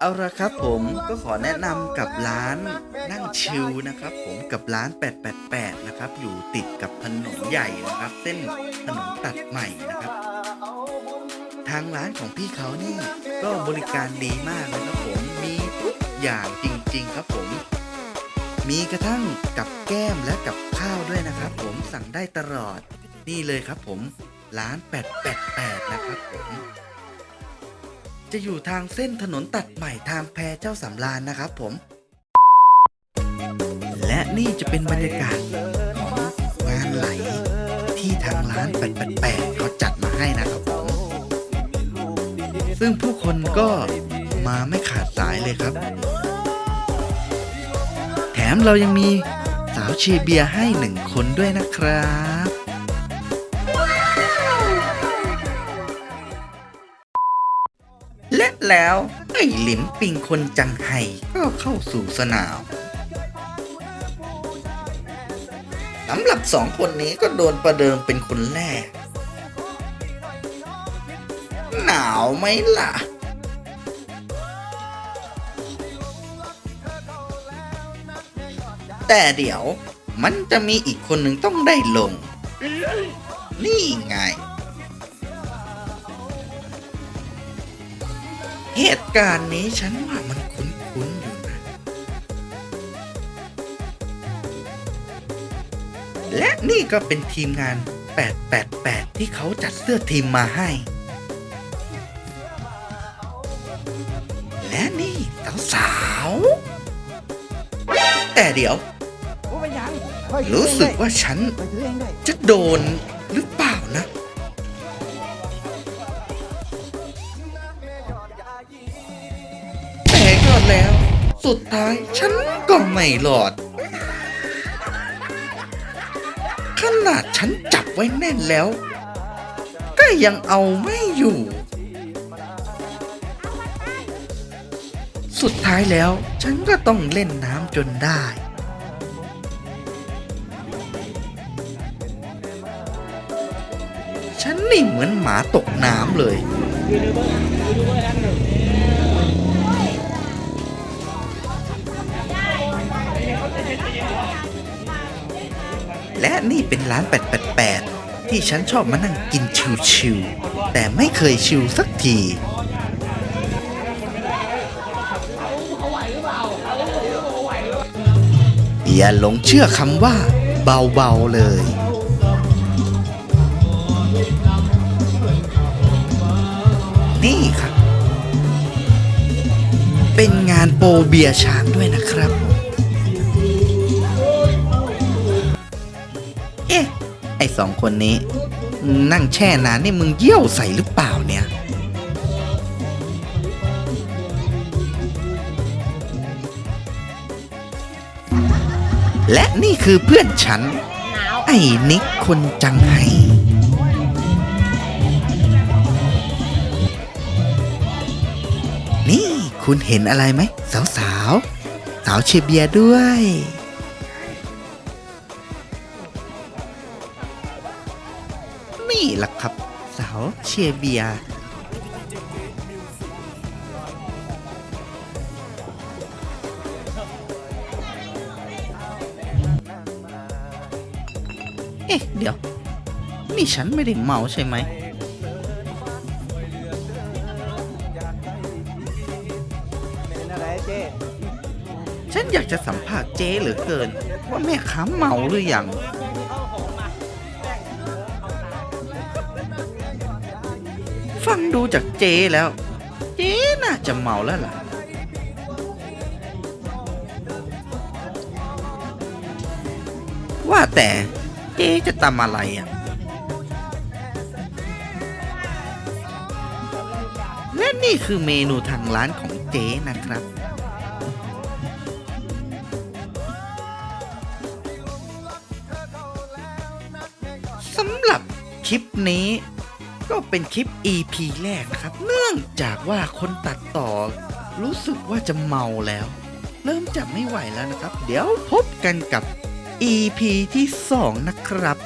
เอาละครับผมก็ขอแนะนำกับร้านนั่งชิลนะครับ ผมกับร้าน 888 นะครับ อยู่ติดกับถนนใหญ่นะครับ เส้นถนนตัดใหม่นะครับ ทางร้านของพี่เขานี่ก็บริการดีมากนะครับผมมีทุกอย่างจริง ๆ ครับผม มีกระทั่งกับแก้มและกับข้าวด้วยนะครับ ผมสั่งได้ตลอดนี่เลยครับผมร้าน 888 นะครับผม จะอยู่ทางเส้นถนนตัดใหม่ทางแพเจ้าสำราญนะครับผม และนี่จะเป็นบรรยากาศของงานไหล ที่ทางร้าน888เขาจัดมาให้นะครับผม ซึ่งผู้คนก็มาไม่ขาดสายเลยครับ แถมเรายังมีสาวเชียร์เบียร์ให้หนึ่งคนด้วยนะครับ แล้วไอ้หลินปิงคนจังไห่ก็เข้าสู่สนามสำหรับสองคนนี้ก็โดนประเดิมเป็นคนแรก หนาวไหมล่ะ แต่เดี๋ยวมันจะมีอีกคนหนึ่งต้องได้ลง นี่ไง เหตุการณ์นี้ฉันว่ามันคุ้นๆอยู่นะ และนี่ก็เป็นทีมงาน 888 ที่เขาจัดเสื้อทีมมาให้ และนี่สาวๆแต่เดี๋ยว รู้สึกว่าฉันจะโดน สุดท้าย ฉันก็ไม่หลอด ขนาดฉันจับไว้แน่นแล้ว ก็ยังเอาไม่อยู่ สุดท้ายแล้วฉันก็ต้องเล่นน้ำจนได้ฉันนี่เหมือนหมาตกน้ำเลย และนี่เป็นร้าน 888 ที่ฉันชอบมานั่งกินชิวๆแต่ไม่เคยชิวสักที อย่าหลงเชื่อคำว่า เบา ๆ เลยนี่ครับ เป็นงานโปเบียช้างด้วยนะครับ อสองคนนี้นั่งแช่น้ำนี่มึงเยี่ยวใส่หรือเปล่าเนี่ย และนี่คือเพื่อนฉัน ไอ้นิกคนจังไห้นี่คุณเห็นอะไรไหม สาวสาวๆสาวเชยร์เบียร์ด้วย สาวเชียร์เบียร์เอ๊ะ เดี๋ยว นี่ฉันไม่ได้เมาใช่ไหม เป็นอะไรเจ๊ฉันอยากจะสัมภาษณ์เจ๊เหลือเกิน ว่าแม่ค้าเมาหรือยัง ฟังดูจากเจแล้ว เจน่าจะเมาแล้วล่ะ ว่าแต่เจจะตำอะไรอะ และนี่คือเมนูทางร้านของเจนะครับสำหรับคลิปนี้ ก็เป็นคลิป EP แรกนะครับ เนื่องจากว่าคนตัดต่อ รู้สึกว่าจะเมาแล้ว เริ่มจะไม่ไหวแล้วนะครับ เดี๋ยวพบกันกับ EP ที่ 2 นะครับ